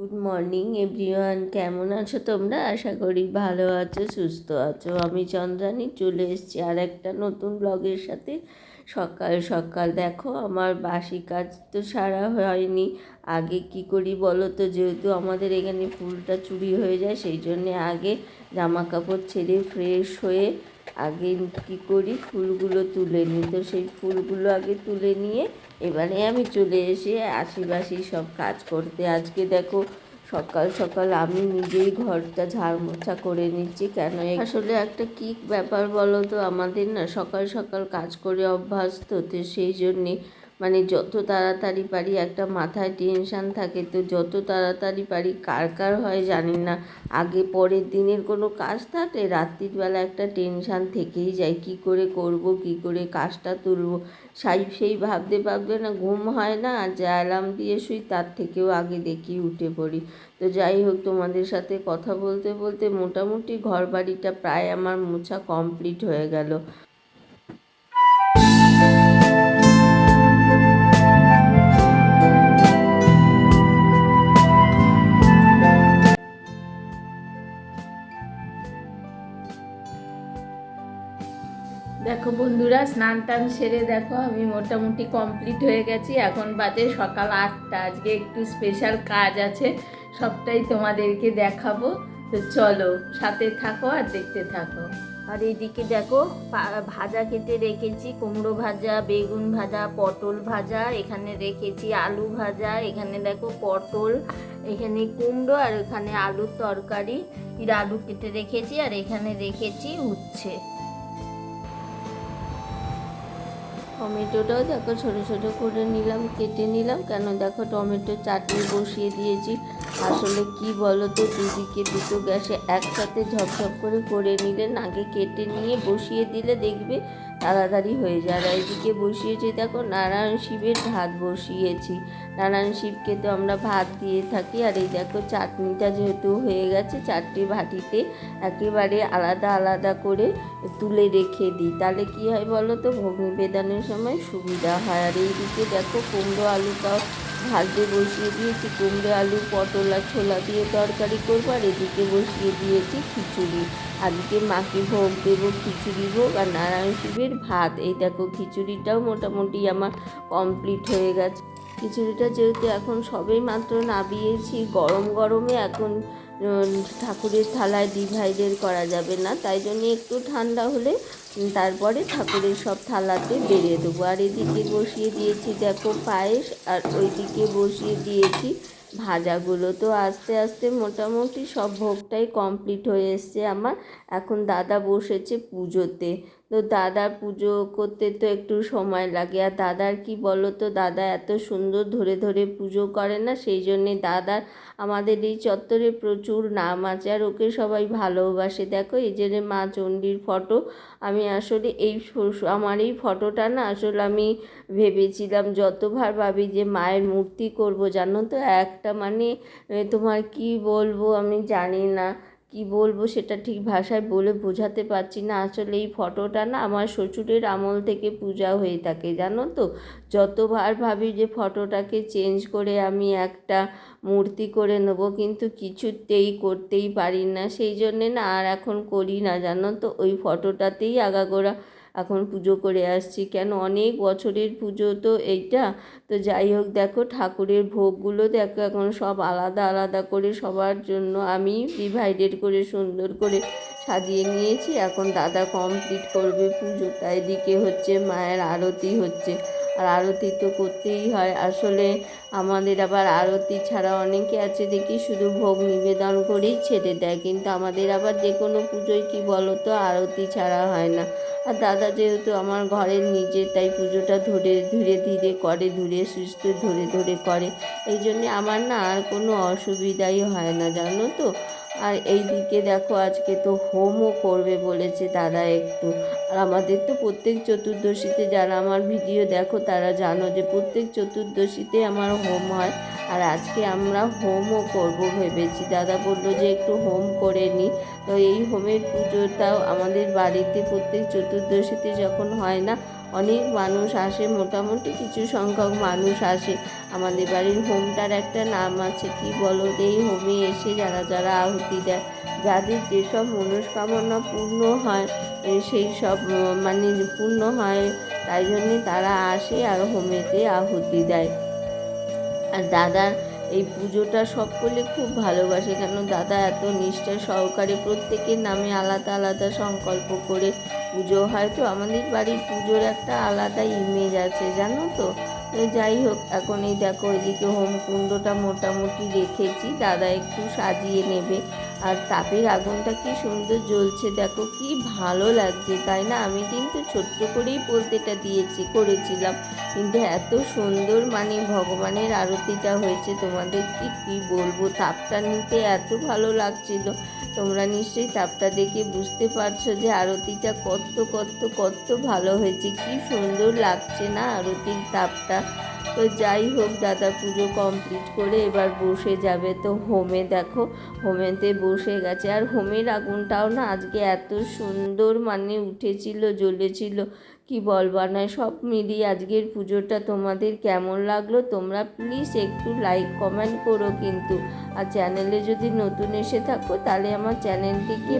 Good morning everyone কেমন আছো তোমরা? আশা করি ভালো আছো, সুস্থ আছো। আমি চন্দ্রানী, চলে এসেছি আর একটা নতুন ব্লগের সাথে। সকাল সকাল দেখো, আমার বাসি কাজ তো সারা হয়নি। আগে কি করি বলো তো? যেহেতু আমাদের এখানে ফুলটা চুরি হয়ে যায়, সেই জন্যে আগে জামা কাপড় ছেড়ে ফ্রেশ হয়ে আগে কি করি? ফুলগুলো তুলে নিই। তো সেই ফুলগুলো আগে তুলে নিয়ে এবারে আমি চলে এসে আশিবাসি সব কাজ করতে। আজকে দেখো, সকাল সকাল আমি নিজেই ঘরটা ঝাড় মোছা করে নিচ্ছি। কেন আসলে একটা কি ব্যাপার বলো তো? আমাদের না সকাল সকাল কাজ করে অভ্যাস তো সেই জন্যে মানে যত তাড়াতাড়ি পারি একটা মাথায় টেনশান থাকে, তো যত তাড়াতাড়ি পারি, কার কার হয় জানি না। আগে পরের দিনের কোনো কাজ থাকলে রাত্রির বেলা একটা টেনশান থেকেই যায়। কি করে করব, কি করে কাজটা তুলব? সাই, সেই ভাবতে ভাবতে না ঘুম হয় না, আর যা অ্যালার্ম দিয়ে শুই তার থেকেও আগে দেখি উঠে পড়ি। তো যাই হোক, তোমাদের সাথে কথা বলতে বলতে মোটামুটি ঘর বাড়িটা প্রায় আমার মোছা কমপ্লিট হয়ে গেল। দেখো বন্ধুরা, স্নান টান সেরে দেখো আমি মোটামুটি কমপ্লিট হয়ে গেছি। এখন বাজে সকাল আটটা, আজকে একটু স্পেশাল কাজ আছে, সবটাই তোমাদেরকে দেখাবো। তো চলো, সাথে থাকো আর দেখতে থাকো। আর এইদিকে দেখো ভাজা কেটে রেখেছি, কুমড়ো ভাজা, বেগুন ভাজা, পটল ভাজা, এখানে রেখেছি আলু ভাজা, এখানে দেখো পটল, এখানে কুমড়ো আর এখানে আলুর তরকারি। আলু কেটে রেখেছি আর এখানে রেখেছি উচ্ছে। টমেটোটাও দেখো ছোটো ছোটো করে নিলাম, কেটে নিলাম। কেন দেখো টমেটো চাটনি বসিয়ে দিয়েছি। আসলে কি বলো তো দুদিকে দুটো গ্যাসে একসাথে ঝপঝপ করে করে নিলে নাকে কেটে নিয়ে বসিয়ে দিলে দেখবে তাড়াতাড়ি হয়ে যায়। আর এদিকে বসিয়েছি, দেখো নারায়ণ শিবের ভাত বসিয়েছি। নারায়ণ শিবকে তো আমরা ভাত দিয়ে থাকি। আর এই দেখো চাটনিটা যেহেতু হয়ে গেছে, চারটি ভাটিতে একেবারে আলাদা আলাদা করে তুলে রেখে দিই। তাহলে কী হয় বলো তো ভগ্নিবেদানের নিবেদনের সময় সুবিধা হয়। আর এইদিকে দেখো কুমড়ো আলুটাও ভাজতে বসিয়ে দিয়েছি কুমড়ো, আলু, পটল আর ছোলা দিয়ে তরকারি করব। আর এদিকে বসিয়ে দিয়েছি খিচুড়ি। আজকে মাকে ভোগ দেবো খিচুড়ি ভোগ আর নারায়ণ শিবের ভাত। এই দেখো খিচুড়িটাও মোটামুটি আমার কমপ্লিট হয়ে গেছে। খিচুড়িটা যেহেতু এখন সবেই মাত্র নাবিয়েছি গরম গরমে এখন ঠাকুরের থালায় ডিভাইডেড করা যাবে না, তাই জন্য একটু ঠান্ডা হলে তারপরে ঠাকুরের সব থালাতে বেড়ে দেবো। আর এদিকে বসিয়ে দিয়েছি দেখো পায়েস, আর ওইদিকে বসিয়ে দিয়েছি ভাজাগুলো। তো আস্তে আস্তে মোটামুটি সব ভোগটাই কমপ্লিট হয়ে এসছে আমার। এখন দাদা বসেছে পুজোতে। তো দাদার পুজো করতে তো একটু সময় লাগে। আর দাদার কি বলো তো দাদা এত সুন্দর ধরে ধরে পুজো করে না, সেই জন্যে দাদার আমাদের এই চত্বরে প্রচুর নাম আছে আর ওকে সবাই ভালোবাসে। দেখো, এই যে মা চণ্ডীর ফটো, আমি আসলে এই আমার এই ফটোটা না আসলে আমি ভেবেছিলাম যতবার ভাবি যে মায়ের মূর্তি করব, জানো তো? একটা মানে তোমার কি বলব আমি জানি না। কি বলব সেটা ঠিক ভাষায় বলে বোঝাতে পারছি না। আসলে এই ফটোটা না আমার শ্বশুরের আমল থেকে পূজা হয়ে থাকে, জানো তো? যতবার ভাবি যে ফটোটাকে চেঞ্জ করে আমি একটা মূর্তি করে নেব, কিন্তু কিছুতেই করতেই পারি না। সেই জন্যে না আর এখন করি না, জানো তো? ওই ফটোটাতেই আগাগোড়া এখন পুজো করে আসছি। কেন? অনেক বছরের পুজো তো এইটা। তো যাই হোক, দেখো ঠাকুরের ভোগগুলো দেখো, এখন সব আলাদা আলাদা করে সবার জন্য আমি ডিভাইডেড করে, সুন্দর করে সাজিয়ে নিয়েছি। এখন দাদা কমপ্লিট করবে পুজো। তাই দিকে হচ্ছে, মায়ের আরতি হচ্ছে। আর আরতি তো করতেই হয়। আসলে আমাদের আবার আরতি ছাড়া অনেকে আছে দেখি শুধু ভোগ নিবেদন করেই ছেড়ে দেয়। কিন্তু আমাদের আবার যে কোনো পুজোয় কি বলো তো আরতি ছাড়া হয় না। আর দাদা যেহেতু আমার ঘরের নিজের তাই পুজোটা ধরে ধীরে ধীরে করে, ধীরে সুস্থ ধরে ধরে করে। এই জন্যে আমার না আর কোনো অসুবিধাই হয় না, জানো তো? আর এই দিকে দেখো আজকে তো হোমও করবে বলেছে দাদা একটু। আর আমাদের তো প্রত্যেক চতুর্দশীতে যারা আমার ভিডিও দেখো তারা জানো যে প্রত্যেক চতুর্দশীতে আমার হোম হয়। আর আজকে আমরা হোমও করব ভেবেছি। দাদা বলল যে একটু হোম করে নিই তো এই হোমের পুজোটাও আমাদের বাড়িতে প্রত্যেক চতুর্দশীতে যখন হয় না, অনেক মানুষ আসে, মোটামুটি কিছু সংখ্যক মানুষ আসে। আমাদের বাড়ির হোমটার একটা নাম আছে, কি বলো? এই হোমে এসে যারা যারা আহুতি দেয়, যাদের যেসব মনস্কামনা পূর্ণ হয় সেই সব মানে পূর্ণ হয়, তাই জন্যে তারা আসে আর হোমেতে আহুতি দেয়। আর দাদার এই পুজোটা সকলে খুব ভালোবাসে, কেন দাদা এত নিষ্ঠা সহকারে প্রত্যেকের নামে আলাদা আলাদা সংকল্প করে পুজো হয়। তো আমাদের বাড়ির পুজোর একটা আলাদা ইমেজ আছে, জানো তো যাই হোক, এখন এই দেখো, এদিকে হোমকুণ্ডটা মোটামুটি রেখেছি, দাদা একটু সাজিয়ে নেবে। আর তাপের আগুনটা কি সুন্দর জ্বলছে, দেখো কি ভালো লাগছে, তাই না? আমি কিন্তু ছোট্ট করেই পোলতেটা দিয়েছি, করেছিলাম। কিন্তু এত সুন্দর মানে ভগবানের আরতিটা হয়েছে, তোমাদের কি কি বলব? তাপটা নিতে এত ভালো লাগছিল। তোমরা নিশ্চয়ই তাপটা দেখে বুঝতে পারছ যে আরতিটা কত কত কত ভালো হয়েছে। কি সুন্দর লাগছে না আরতির তাপটা। তো যাই হোক, দাদা পুজো কমপ্লিট করে এবার বসে যাবে। তো হোমে দেখো, হোমেতে বসে গেছে। আর হোমের আগুনটাও না আজকে এত সুন্দর মানে উঠেছিল, জ্বলেছিল। কি বলবা? না সব মিলিয়ে আজকের পুজোটা তোমাদের কেমন লাগল? তোমরা প্লিজ একটু লাইক কমেন্ট করো কিন্তু। আর চ্যানেলে যদি নতুন এসে থাকো, তাহলে আমার চ্যানেলটিকে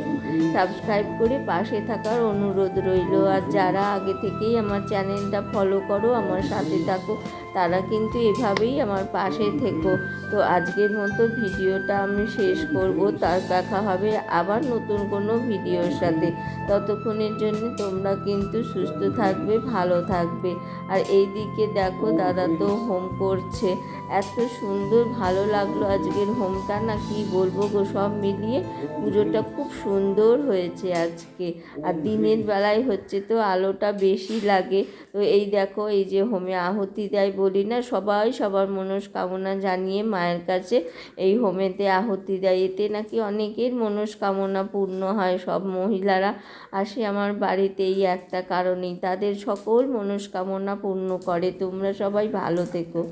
সাবস্ক্রাইব করে পাশে থাকার অনুরোধ রইল। আর যারা আগে থেকেই আমার চ্যানেলটা ফলো করো, আমার সাথে থাকো, তারা কিন্তু এভাবেই আমার পাশে থেকো। তো আজকের মতো ভিডিওটা আমি শেষ করব। তার দেখা হবে আবার নতুন কোনো ভিডিওর সাথে। ততক্ষণের জন্য তোমরা কিন্তু সুস্থ থাকবে, ভালো থাকবে। আর এই দিকে দেখো দাদা তো হোম করছে। এত সুন্দর, ভালো লাগল আজকের হোমটা না, কি বলব গো, সব মিলিয়ে পুজোটা খুব সুন্দর হয়েছে আজকে। আর দিনের বেলায় হচ্ছে তো আলোটা বেশি লাগে। তো এই দেখো, এই যে হোমে আহুতি দেয় বলি না, সবাই সবার মনস্কামনা জানিয়ে মায়ের কাছে এই হোমেতে আহুতি দেয়। এতে নাকি অনেকের মনস্কামনা পূর্ণ হয়, সব মহিলারা আসে আমার বাড়িতে এই একটা কারণেই। তাদের সকল মনস্কামনা পূর্ণ করে। তোমরা সবাই ভালো থেকো।